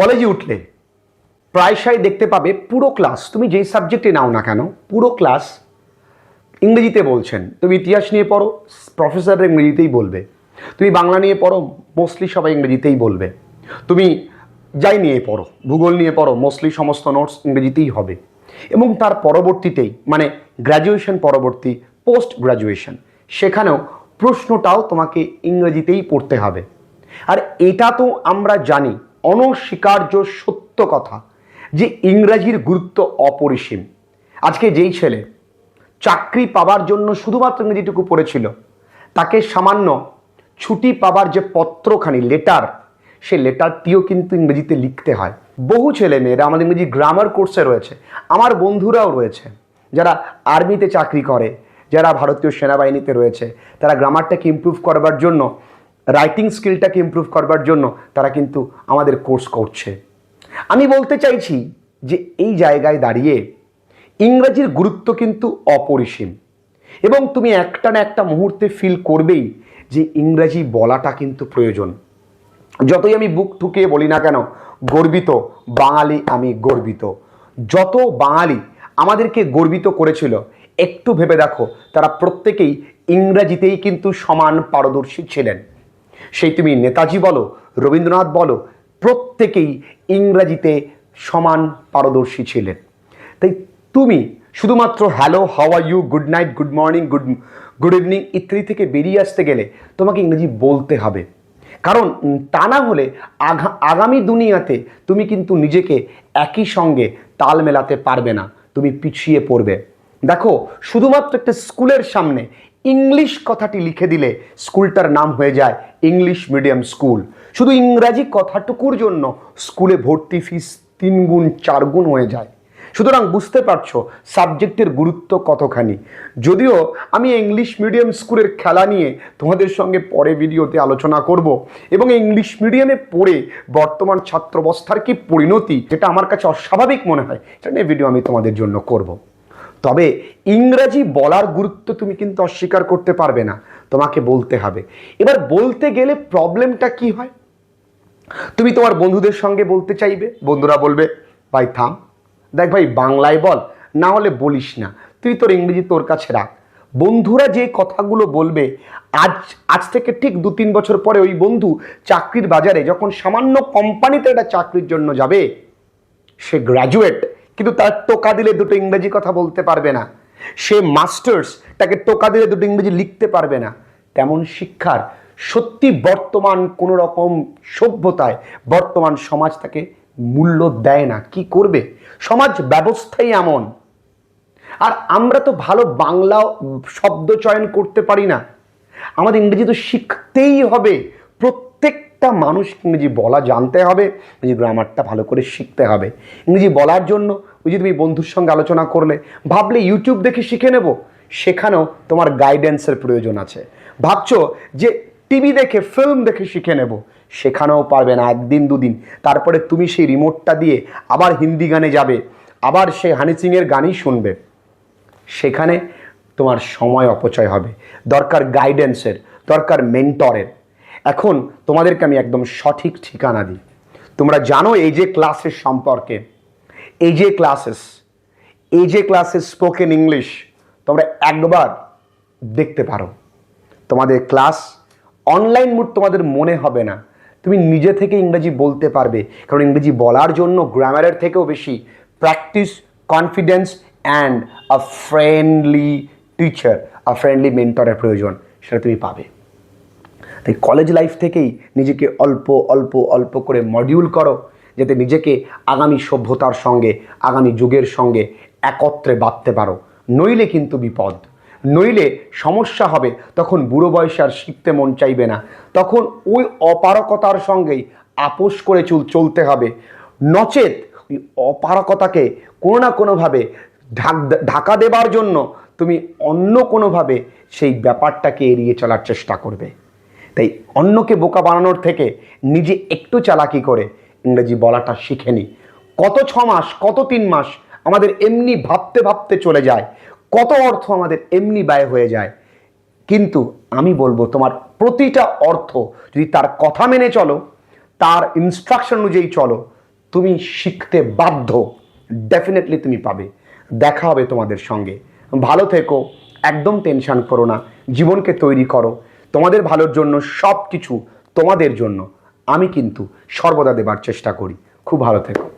কলেজে উঠলে প্রায়শই দেখতে পাবে পুরো ক্লাস, তুমি যেই সাবজেক্টে নাও না কেন, পুরো ক্লাস ইংরেজিতে বলছেন। তুমি ইতিহাস নিয়ে পড়ো প্রফেসররা ইংরেজিতেই বলবে। তুমি বাংলা নিয়ে পড়ো মোস্টলি সবাই ইংরেজিতেই বলবে। তুমি যাই নিয়ে পড়ো, ভূগোল নিয়ে পড়ো মোস্টলি সমস্ত নোটস ইংরেজিতেই হবে। এবং তার পরবর্তীতেই মানে গ্র্যাজুয়েশন পরবর্তী পোস্ট গ্র্যাজুয়েশন সেখানেও প্রশ্নটাও তোমাকে ইংরেজিতেই পড়তে হবে। আর এটা তো আমরা জানি অনস্বীকার্য সত্য কথা যে ইংরাজির গুরুত্ব অপরিসীম। আজকে যেই ছেলে চাকরি পাবার জন্য শুধুমাত্র ইংরেজিটুকু পড়েছিল, তাকে সামান্য ছুটি পাবার যে পত্রখানি লেটার সে লেটারটিও কিন্তু ইংরেজিতে লিখতে হয়। বহু ছেলে মেয়েরা আমাদের ইংরেজি গ্রামার কোর্সে রয়েছে, আমার বন্ধুরাও রয়েছে, যারা আর্মিতে চাকরি করে, যারা ভারতীয় সেনাবাহিনীতে রয়েছে, তারা গ্রামারটাকে ইমপ্রুভ করবার জন্য রাইটিং স্কিলটাকে ইমপ্রুভ করবার জন্য তারা কিন্তু আমাদের কোর্স করছে। আমি বলতে চাইছি যে এই জায়গায় দাঁড়িয়ে ইংরাজির গুরুত্ব কিন্তু অপরিসীম এবং তুমি একটা না একটা মুহূর্তে ফিল করবেই যে ইংরাজি বলাটা কিন্তু প্রয়োজন। যতই আমি বুক ঠুকিয়ে বলি না কেন, গর্বিত, বাঙালি আমি গর্বিত। যত বাঙালি আমাদেরকে গর্বিত করেছিল, একটু ভেবে দেখো, তারা প্রত্যেকেই ইংরাজিতেই কিন্তু সমান পারদর্শী ছিলেন। সেই তুমি নেতাজি বলো, রবীন্দ্রনাথ বলো, প্রত্যেকেই ইংরাজিতে সমান পারদর্শী ছিলেন। তাই তুমি শুধুমাত্র hello how are you good night good morning good good evening ইত্যাদি থেকে বেরিয়ে আসতে গেলে তোমাকে ইংরেজি বলতে হবে। কারণ তা না হলে আগা- আগামী দুনিয়াতে তুমি কিন্তু নিজেকে একই সঙ্গে তাল মেলাতে পারবে না, তুমি পিছিয়ে পড়বে। দেখো, শুধুমাত্র একটা স্কুলের সামনে ইংলিশ কথাটি লিখে দিলে স্কুলটার নাম হয়ে যায় ইংলিশ মিডিয়াম স্কুল। শুধু ইংরাজি কথাটুকুর জন্য স্কুলে ভর্তি ফিস তিন গুণ, চার গুণ হয়ে যায়। সুতরাং বুঝতে পারছ সাবজেক্টের গুরুত্ব কতখানি। যদিও আমি ইংলিশ মিডিয়াম স্কুলের খেলা নিয়ে তোমাদের সঙ্গে পরে ভিডিওতে আলোচনা করব এবং ইংলিশ মিডিয়ামে পড়ে বর্তমান ছাত্রবস্থার কি পরিণতি যেটা আমার কাছে অস্বাভাবিক মনে হয়, সেটা নিয়ে ভিডিও আমি তোমাদের জন্য করব। তবে ইংরাজি বলার গুরুত্ব তুমি কিন্তু অস্বীকার করতে পারবে না, তোমাকে বলতে হবে। এবার বলতে গেলে প্রবলেমটা কি হয়? তুমি তোমার বন্ধুদের সঙ্গে বলতে চাইবে, বন্ধুরা বলবে, ভাই, থাম। দেখ ভাই, বাংলায় বল, না হলে বলিস না। তুই তোর ইংরেজি তোর কাছে রাখ। বন্ধুরা যে কথাগুলো বলবে, আজ আজ থেকে ঠিক দু তিন বছর পরে ওই বন্ধু চাকরির বাজারে যখন সামান্য কোম্পানিতে একটা চাকরির জন্য যাবে, সে গ্র্যাজুয়েট কিন্তু তার টোকা দিলে দুটো ইংরেজি কথা বলতে পারবে না। সে মাস্টার্স, তাকে টোকা দিলে দুটো ইংরেজি লিখতে পারবে না। তেমন শিক্ষার সত্যি বর্তমান কোনো রকম সভ্যতায় বর্তমান সমাজ তাকে মূল্য দেয় না। কি করবে? সমাজ ব্যবস্থাই এমন। আর আমরা তো ভালো বাংলা শব্দ চয়ন করতে পারি না। আমাদের ইংরেজি তো শিখতেই হবে। প্রত্যেকটা মানুষ ইংরেজি বলা জানতে হবে, ইংরেজি গ্রামারটা ভালো করে শিখতে হবে। ইংরেজি বলার জন্য ওই যে তুমি বন্ধুর সঙ্গে আলোচনা করলে, ভাবলে ইউটিউব দেখে শিখে নেব, সেখানেও তোমার গাইডেন্সের প্রয়োজন আছে। ভাবছ যে টিভি দেখে ফিল্ম দেখে শিখে নেব, সেখানেও পারবে না একদিন দুদিন। তারপরে তুমি সেই রিমোটটা দিয়ে আবার হিন্দি গানে যাবে, আবার সেই হানি সিংয়ের গানই শুনবে। সেখানে তোমার সময় অপচয় হবে। দরকার গাইডেন্সের দরকার মেন্টরের এখন তোমাদেরকে আমি একদম সঠিক ঠিকানা দিই। তোমরা জানো এই যে ক্লাসের সম্পর্কে, এই যে ক্লাসেস, এই যে ক্লাসেস স্পোকেন ইংলিশ তোমরা একবার দেখতে পারো। তোমাদের ক্লাস অনলাইন মুড তোমাদের মনে হবে না। তুমি নিজে থেকে ইংরেজি বলতে পারবে, কারণ ইংরেজি বলার জন্য গ্রামারের থেকেও বেশি practice confidence and a friendly teacher a friendly মেন্টরের প্রয়োজন, সেটা তুমি পাবে। তাই কলেজ লাইফ থেকেই নিজেকে অল্প অল্প অল্প করে মডিউল করো, যাতে নিজেকে আগামী সভ্যতার সঙ্গে, আগামী যুগের সঙ্গে একত্রে বাঁধতে পারো। নইলে কিন্তু বিপদ। নইলে সমস্যা হবে, তখন বুড়ো বয়সে আর শিখতে মন চাইবে না। তখন ওই অপারকতার সঙ্গেই আপোষ করে চুল চলতে হবে। নচেত ওই অপারকতাকে কোনো না কোনোভাবে ঢাক, ঢাকা দেবার জন্য তুমি অন্য কোনোভাবে সেই ব্যাপারটাকে এড়িয়ে চলার চেষ্টা করবে। তাই অন্যকে বোকা বানানোর থেকে নিজে একটু চালাকি করে ইংরেজি বলাটা শিখে নি। কত ছ মাস, কত তিন মাস আমাদের এমনি ভাবতে ভাবতে চলে যায়, কত অর্থ আমাদের এমনি ব্যয় হয়ে যায়। কিন্তু আমি বলব তোমার প্রতিটা অর্থ যদি তার কথা মেনে চলো, তার ইনস্ট্রাকশন অনুযায়ী চলো, তুমি শিখতে বাধ্য ডেফিনেটলি তুমি পাবে। দেখা হবে তোমাদের সঙ্গে। ভালো থেকো, একদম টেনশান করো না। জীবনকে তৈরি করো। তোমাদের ভালোর জন্য সব কিছু তোমাদের জন্য। আমি কিন্তু সর্বদা দেবার চেষ্টা করি। খুব ভালো থেকো।